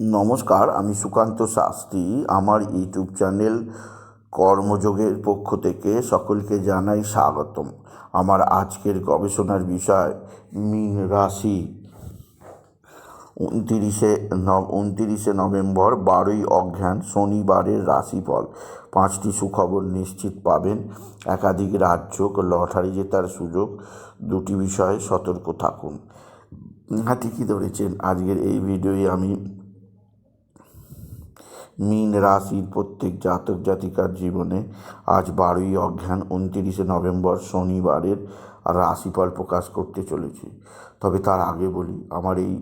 নমস্কার, আমি সুকান্ত শাস্ত্রী। আমার ইউটিউব চ্যানেল কর্মযোগের পক্ষ থেকে সকলকে জানাই স্বাগতম। আমার আজকের গবেষণার বিষয়, মীন রাশি। উনতিরিশে নভ উনতিরিশে নভেম্বর, বারোই অজ্ঞান শনিবারের রাশিফল। পাঁচটি সুখবর নিশ্চিত পাবেন। একাধিক রাজ্য, লটারি জেতার সুযোগ। দুটি বিষয়ে সতর্ক থাকুন। হ্যাঁ ঠিকই ধরেছেন, আজকের এই ভিডিওয়ে আমি মীন রাশির প্রত্যেক জাতক জাতিকার জীবনে আজ বারোই অজ্ঞান উনতিরিশে নভেম্বর শনিবারের রাশিফল প্রকাশ করতে চলেছি। তবে তার আগে বলি, আমার এই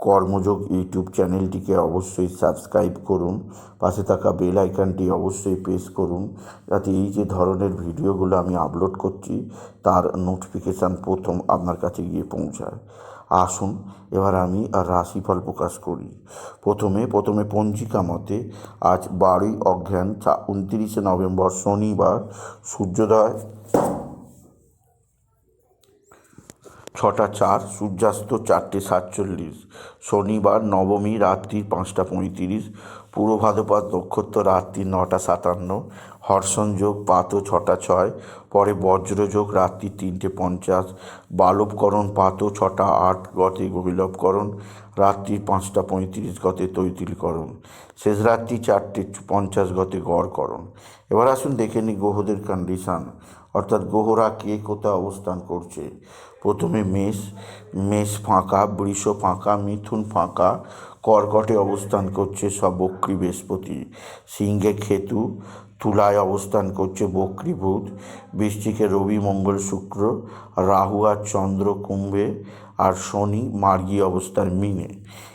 কর্মযোগ ইউটিউব চ্যানেলটিকে অবশ্যই সাবস্ক্রাইব করুন, পাশে থাকা বেল আইকনটি অবশ্যই প্রেস করুন, যাতে এই যে ধরনের ভিডিওগুলো আমি আপলোড করছি, তার নোটিফিকেশান প্রথম আপনার কাছে গিয়ে পৌঁছায়। আসুন, এবার আমি আর রাশিফল প্রকাশ করি। প্রথমে প্রথমে পঞ্জিকা মতে, আজ বারোই অজ্ঞান উনতিরিশে নভেম্বর শনিবার, সূর্যোদয় ছটা চার, সূর্যাস্ত চারটে সাতচল্লিশ, শনিবার নবমী, রাত্রি পাঁচটা পঁয়ত্রিশ পূর্ব ভাদ্রপদ নক্ষত্র, রাত্রি নটা সাতান্ন হর্ষণযোগ পাত ছটা ছয়, পরে বজ্রযোগ রাত্রি তিনটে পঞ্চাশ, বালবকরণ পাত ছটা আট গতে গবিলবকরণ রাত্রি পাঁচটা পঁয়ত্রিশ গতে তৈতিলকরণ, শেষ রাত্রি চারটে পঞ্চাশ গতে গড়করণ। এবার আসুন দেখে নিই গ্রহদের কন্ডিশান অর্থাৎ গ্রহরা কে কোথায় অবস্থান করছে। প্রথমে মেষ মেষ ফাঁকা, বৃষ ফাঁকা, মিথুন ফাঁকা, কর্কটে অবস্থান করছে সব বক্রী বৃহস্পতি, সিংহে খেতু তুলায় অবস্থান করছে বক্রী বুধ বৃশ্চিকে রবি, মঙ্গল, শুক্র, রাহু আর চন্দ্র, কুম্ভে আর শনি মার্গী অবস্থার মিনে।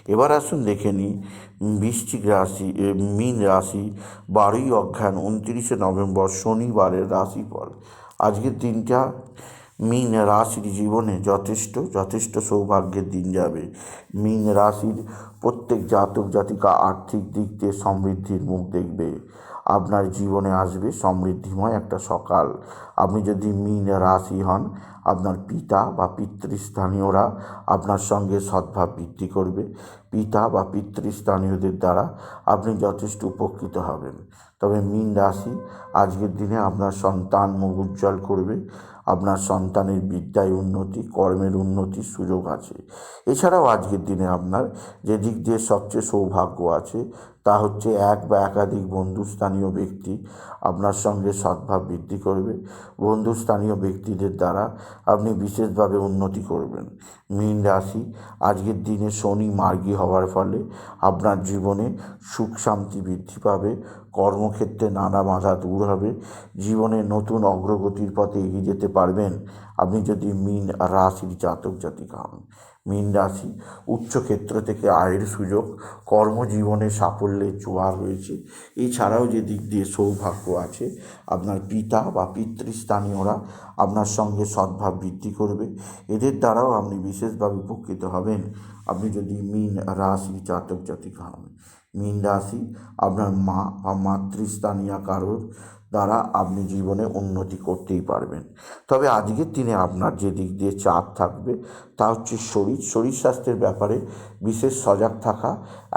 এবার আসুন দেখে নিই, বৃশ্চিক রাশি মীন রাশি বারোই অজ্ঞান উনত্রিশে নভেম্বর, শনিবারের রাশিফল। আজকের দিনটা মীন রাশির জীবনে যথেষ্ট যথেষ্ট সৌভাগ্যের দিন যাবে। মীন রাশির প্রত্যেক জাতক জাতিকা আর্থিক দিক দিয়ে সমৃদ্ধির মুখ দেখবে। আপনার জীবনে আসবে সমৃদ্ধিময় একটা সকাল। আপনি যদি মীন রাশি হন আপনার পিতা বা পিতৃস্থানীয়রা আপনার সঙ্গে সদ্ভাব বৃদ্ধি করবে। পিতা বা পিতৃস্থানীয়দের দ্বারা আপনি যথেষ্ট উপকৃত হবেন। তবে মীন রাশি আজকের দিনে আপনার সন্তান মুখ উজ্জ্বল করবে। আপনার সন্তানের বিদ্যায় উন্নতি, কর্মের উন্নতির সুযোগ আছে। এছাড়াও আজকের দিনে আপনার যে দিক দিয়ে সবচেয়ে সৌভাগ্য আছে, তা হচ্ছে এক বা একাধিক বন্ধুস্থানীয় ব্যক্তি আপনার সঙ্গে সদ্ভাব বৃদ্ধি করবে। বন্ধুস্থানীয় ব্যক্তিদের দ্বারা আপনি বিশেষভাবে উন্নতি করবেন। মীন রাশি, আজকের দিনে শনি মার্গী হওয়ার ফলে আপনার জীবনে সুখ শান্তি বৃদ্ধি পাবে। কর্মক্ষেত্রে নানা বাধা দূর হবে। জীবনে নতুন অগ্রগতির পথে এগিয়ে যেতে পারবেন আপনি যদি মীন রাশির জাতক জাতিকা হন। মীন রাশি উচ্চক্ষেত্র থেকে আয়ের সুযোগ, কর্মজীবনে সাফল্যের জোয়ার রয়েছে। এছাড়াও যে দিক দিয়ে সৌভাগ্য আছে, আপনার পিতা বা পিতৃস্থানীয়রা আপনার সঙ্গে সদ্ভাব বৃদ্ধি করবে। এদের দ্বারাও আপনি বিশেষভাবে উপকৃত হবেন। আপনি যদি মীন রাশির জাতক জাতিকা হন মীন রাশি আপনার মা বা মাতৃস্থানীয় কারোর দ্বারা আপনি জীবনে উন্নতি করতেই পারবেন। তবে আজকের দিনে আপনার যে দিক দিয়ে চাপ থাকবে, তা হচ্ছে শরীর। শরীর স্বাস্থ্যের ব্যাপারে বিশেষ সজাগ থাকা,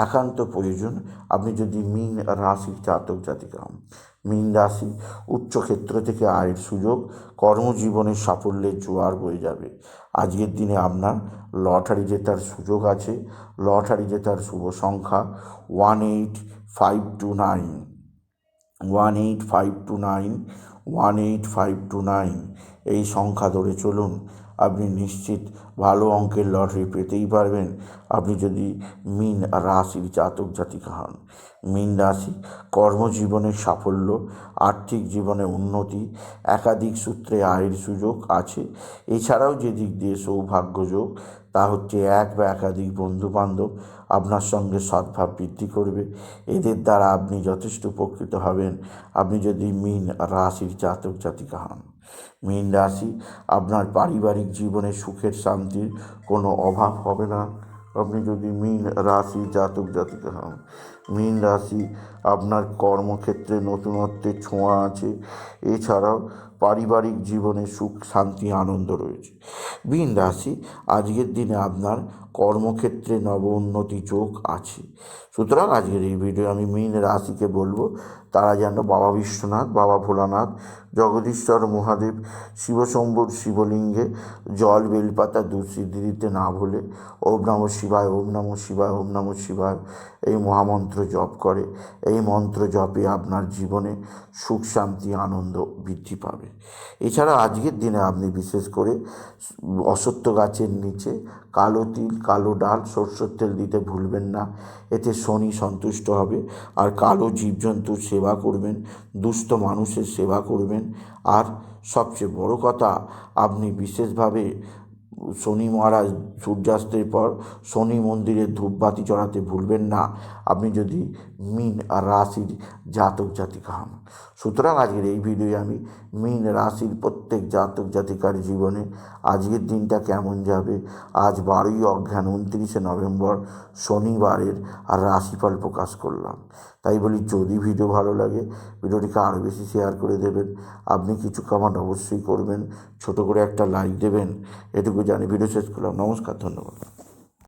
একান্ত প্রয়োজন। আপনি যদি মীন রাশির জাতক জাতিকা, মীন রাশি উচ্চক্ষেত্র থেকে আয়ের সুযোগ কর্মজীবনের সাফল্যের জোয়ার বয়ে যাবে। আজকের দিনে আপনার লটারি জেতার সুযোগ আছে। লটারি জেতার শুভ সংখ্যা one eight five two nine. One eight five two nine one eight five two nine এই সংখ্যা ধরে চলুন। আপনি নিশ্চিত ভালো অঙ্কের লটারি পেতেই পারবেন। আপনি যদি মিন রাশির জাতক জাতিকা হন। মিন রাশি কর্মজীবনের সাফল্য, আর্থিক জীবনে উন্নতি, একাধিক সূত্রে আয়ের সুযোগ আছে। এছাড়াও যে দিক দিয়ে সৌভাগ্যযোগ তা হচ্ছে এক বা একাধিক বন্ধুবান্ধব আপনার সঙ্গে সদ্ভাব বৃদ্ধি করবে। এদের দ্বারা আপনি যথেষ্ট উপকৃত হবেন। আপনি যদি মিন রাশির জাতক জাতিকা হন। মীন রাশি, আপনার পারিবারিক জীবনে সুখের শান্তির কোনো অভাব হবে না। আপনি যদি মীন রাশি জাতক জাতিকা হন মীন রাশি, আপনার কর্মক্ষেত্রে নতুনত্বের ছোঁয়া আছে। এছাড়াও পারিবারিক জীবনে সুখ, শান্তি, আনন্দ রয়েছে। মীন রাশি, আজকের দিনে আপনার কর্মক্ষেত্রে নব উন্নতি যোগ আছে। সুতরাং আজকের এই ভিডিও আমি মীন রাশিকে বলব, তারা যেন বাবা বিশ্বনাথ, বাবা ভোলানাথ, জগদীশ্বর মহাদেব শিবশম্ভুর শিবলিঙ্গে জল বেলপাতা দুঃসিদ্ধি দিতে না ভুলে, ওম নম শিবায়, ওম নম শিবায়, ওম নম শিবায় এই মহামন্ত্র জপ করে। এই মন্ত্র জপে আপনার জীবনে সুখ, শান্তি, আনন্দ বৃদ্ধি পাবে। এছাড়া আজকের দিনে আপনি বিশেষ করে অসত্য গাছের নিচে কালো তিল, কালো ডাল, সরষের তেল দিতে ভুলবেন না। এতে শনি সন্তুষ্ট হবে আর কালো জীবজন্তুর সেবা করবেন, দুস্থ মানুষের সেবা করবেন। আর সবচেয়ে বড় কথা, আপনি বিশেষভাবে শনি মহারাজ সূর্যাস্তের পর শনি মন্দিরে ধূপবাতি চড়াতে ভুলবেন না। আপনি যদি মিন আর রাশির জাতক জাতিকা হন। সুতরাং আজকের এই ভিডিওয়ে আমি মিন রাশির প্রত্যেক জাতক জাতিকার জীবনে আজকের দিনটা কেমন যাবে? আজ বারোই অজ্ঞান উনত্রিশে নভেম্বর শনিবারের আর রাশিফল প্রকাশ করলাম। তাই বলি, যদি ভিডিও ভালো লাগে, ভিডিওটিকে আরও বেশি শেয়ার করে দেবেন। আপনি কিছু কমেন্ট অবশ্যই করবেন, ছোট করে একটা লাইক দেবেন। এটুকু জানি। ভিডিও শেষ করলাম। নমস্কার, ধন্যবাদ।